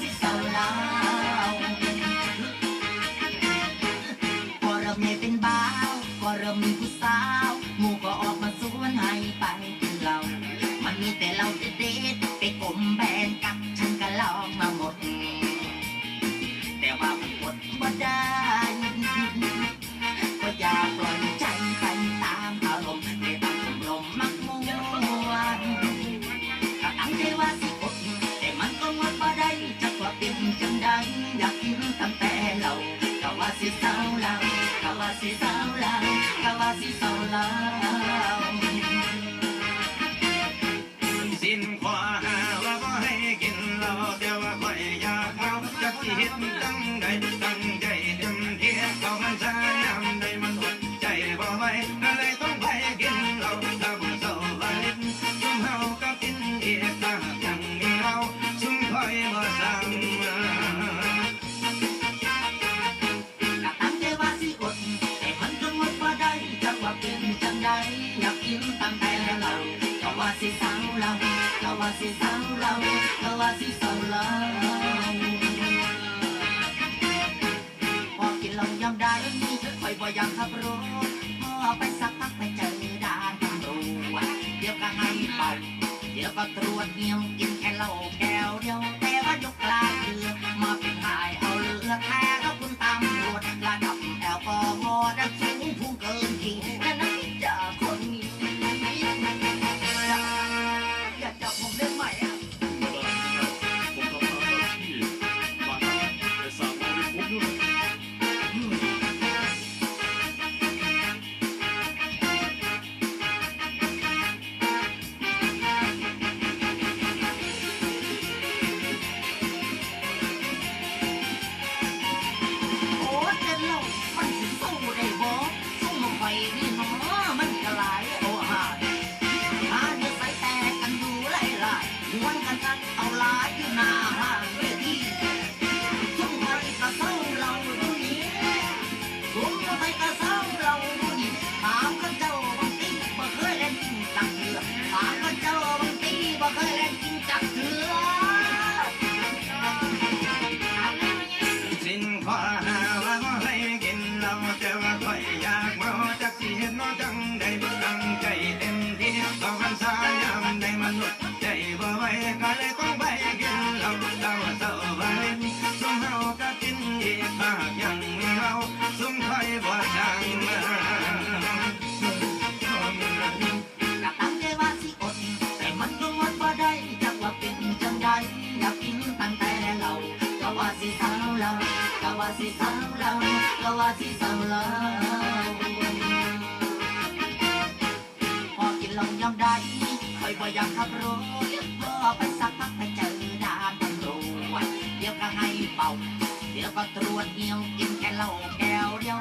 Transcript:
Yeah. ว่าสิเศร้าลาสินขวาหว่าบ่ให้กินเหล้าแต่ว่าขอยอยากเมาจะกสิเฮ็ดตั้งใด ได้แล้เราก็ว่าสิเศร้เราก็ว่าสิเศร้เราก็ว่าสิเศร้เราพอกินลรายอมได้นี่จะคอยบ่อยางขับรถพอไปสักพักไปเจอด่านตำรวจเดี๋ยวก็ให้ไปเดี๋ยวก็ตรวจเงียบกินแค่เหล้าแก้วเดียวแต่ว่ายกลายเดือมาเป็นหายเอาเลือแทง สิสำเราก็ว่าสิสำเราพอกินลองย่อมได้คอยบ่อยากขับรถพอไปสักพักไปเจอด่านตำรวจเดี๋ยวก็ให้เป่า เดี๋ยวก็ตรวจเหนียวกินแค่เหล้าแก้วเดียว